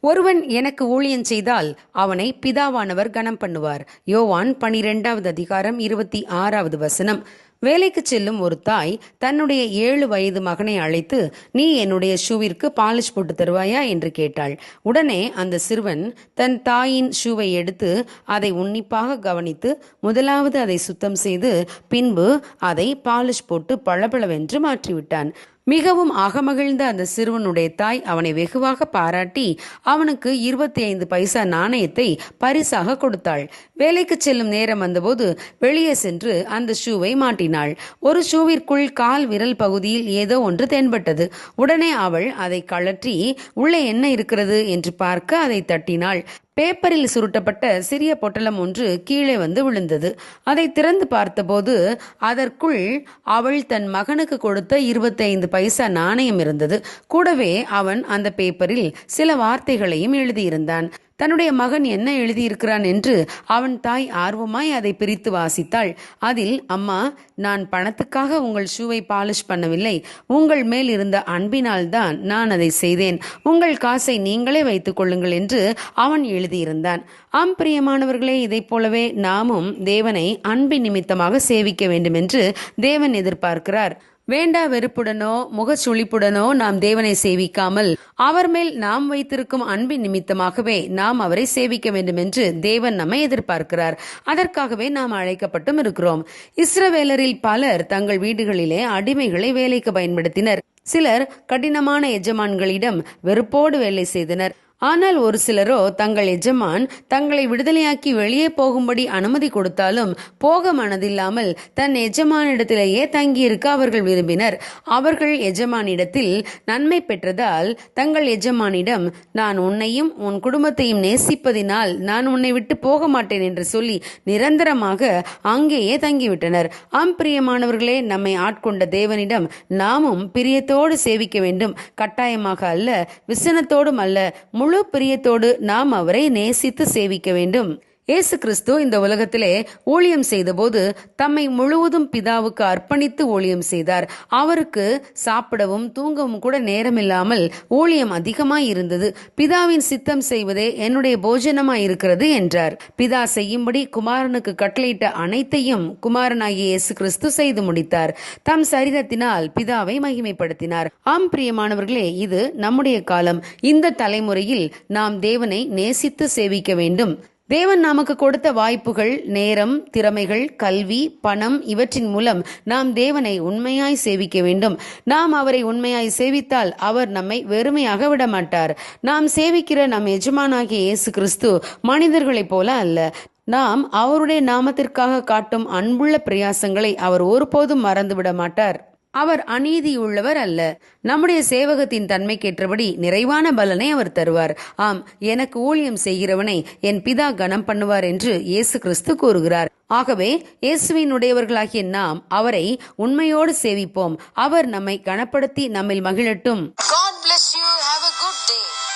ஒருவன் எனக்கு ஊழியம் செய்தால் அவனை பிதாவானவர் கனம் பண்ணுவார். யோவான் பனிரெண்டாவது அதிகாரம் இருபத்தி ஆறாவது வசனம். வேலைக்கு செல்லும் ஒரு தாய் தன்னுடைய ஏழு வயது மகனை அழைத்து நீ என்னுடைய ஷூவிற்கு பாலிஷ் போட்டு தருவாயா? என்று கேட்டாள். உடனே அந்த சிறுவன் தன் தாயின் ஷூவை எடுத்து அதை உன்னிப்பாக கவனித்து முதலாவது அதை சுத்தம் செய்து பின்பு அதை பாலிஷ் போட்டு பளபளவென்று மாற்றிவிட்டான். மிகவும் அகமகிழ்ந்த அந்த சிறுவனுடைய தாய் அவனை வெகுவாக பாராட்டி அவனுக்கு இருபத்தி ஐந்து பைசா நாணயத்தை பரிசாக கொடுத்தாள். வேலைக்கு செல்லும் நேரம் வந்தபோது வெளியே சென்று அந்த ஷூவை மாட்டினாள். ஒரு ஷூவிற்குள் கால் விரல் பகுதியில் ஏதோ ஒன்று தென்பட்டது. உடனே அவள் அதை கழற்றி உள்ளே என்ன இருக்கிறது? என்று பார்க்க அதை தட்டினாள். பேப்பரில் சுருட்டப்பட்ட சிறிய பொட்டலம் ஒன்று கீழே வந்து விழுந்தது. அதை திறந்து பார்த்தபோது அதற்குள் அவள் தன் மகனுக்கு கொடுத்த இருபத்தைந்து பைசா நாணயம் இருந்தது. கூடவே அவன் அந்த பேப்பரில் சில வார்த்தைகளையும் எழுதியிருந்தான். தன்னுடைய மகன் என்ன எழுதியிருக்கிறான் என்று அவன் தாய் ஆர்வமாய் அதை பிரித்து வாசித்தாள். அதில் அம்மா நான் பணத்துக்காக உங்கள் ஷூவை பாலிஷ் பண்ணவில்லை. உங்கள் மேல் இருந்த அன்பினால் தான் நான் அதை செய்தேன். உங்கள் காசை நீங்களே வைத்துக் கொள்ளுங்கள் என்று அவன் எழுதியிருந்தான். ஆம் பிரியமானவர்களே இதைப் போலவே நாமும் தேவனை அன்பின் நிமித்தமாக சேவிக்க வேண்டும் என்று தேவன் எதிர்பார்க்கிறார். வேண்டா வெறுப்புடனோ முகச்சுளிப்புடனோ நாம் தேவனை சேவிக்காமல் அவர் மேல் நாம் வைத்திருக்கும் அன்பின் நிமித்தமாகவே நாம் அவரை சேவிக்க வேண்டும் என்று தேவன் நம்மை எதிர்பார்க்கிறார். அதற்காகவே நாம் அழைக்கப்பட்டும் இருக்கிறோம். இஸ்ரவேலரில் பலர் தங்கள் வீடுகளிலே அடிமைகளை வேலைக்கு பயன்படுத்தினர். சிலர் கடினமான எஜமான்களிடம் வெறுப்போடு வேலை செய்தனர். ஆனால் ஒரு சிலரோ தங்கள் எஜமான் தங்களை விடுதலையாக்கி வெளியே போகும்படி அனுமதி கொடுத்தாலும் போக மனதில்லாமல் தன் எஜமானிடத்திலேயே தங்கியிருக்க அவர்கள் விரும்பினர். அவர்கள் எஜமானிடத்தில் நன்மை பெற்றதால் தங்கள் எஜமானிடம் நான் உன்னையும் உன் குடும்பத்தையும் நேசிப்பதினால் நான் உன்னை விட்டு போக மாட்டேன் என்று சொல்லி நிரந்தரமாக அங்கேயே தங்கிவிட்டனர். ஆம் பிரியமானவர்களே நம்மை ஆட்கொண்ட தேவனிடம் நாமும் பிரியத்தோடு சேவிக்க வேண்டும். கட்டாயமாக அல்ல விசனத்தோடும் அல்ல முழு பிரியத்தோடு நாம் அவரை நேசித்து சேவிக்க வேண்டும். இயேசு கிறிஸ்து இந்த உலகத்திலே ஊழியம் செய்தபோது தம்மை முழுவதும் பிதாவுக்கு அர்ப்பணித்து ஊழியம் செய்தார். அவருக்கு சாப்பிடவும் தூங்கவும் கூட நேரமில்லாமல் ஊழியம் அதிகமாய் இருந்தது பிதாவின் சித்தம் செய்வதே என்னுடைய போஜனமாய் இருக்கிறது என்றார். பிதா செய்யும்படி குமாரனுக்கு கட்டளையிட்ட அனைத்தையும் குமாரனாகிய இயேசு கிறிஸ்து செய்து முடித்தார். தம் சரீரத்தினால் பிதாவை மகிமைப்படுத்தினார். ஆம் பிரியமானவர்களே இது நம்முடைய காலம். இந்த தலைமுறையில் நாம் தேவனை நேசித்து சேவிக்க வேண்டும். தேவன் நமக்கு கொடுத்த வாய்ப்புகள் நேரம் திறமைகள் கல்வி பணம் இவற்றின் மூலம் நாம் தேவனை உண்மையாய் சேவிக்க வேண்டும். நாம் அவரை உண்மையாய் சேவித்தால் அவர் நம்மை வெறுமையாக விட மாட்டார் நாம் சேவிக்கிற நம் எஜமானாகிய இயேசு கிறிஸ்து மனிதர்களைப் போல அல்ல. நாம் அவருடைய நாமத்திற்காக காட்டும் அன்புள்ள பிரயாசங்களை அவர் ஒருபோதும் மறந்துவிட மாட்டார் அவர் அநீதியுள்ளவர் அல்ல. நம்முடைய சேவகத்தின் தன்மைக்கேற்றபடி நிறைவான பலனை அவர் தருவார். ஆம் எனக்கு ஊழியம் செய்கிறவனை என் பிதா கணம் பண்ணுவார் என்று இயேசு கிறிஸ்து கூறுகிறார். ஆகவே இயேசுவினுடையவர்களாகிய நாம் அவரை உண்மையோடு சேவிப்போம். அவர் நம்மை கனப்படுத்தி நம்மில் மகிழட்டும். God bless you. Have a good.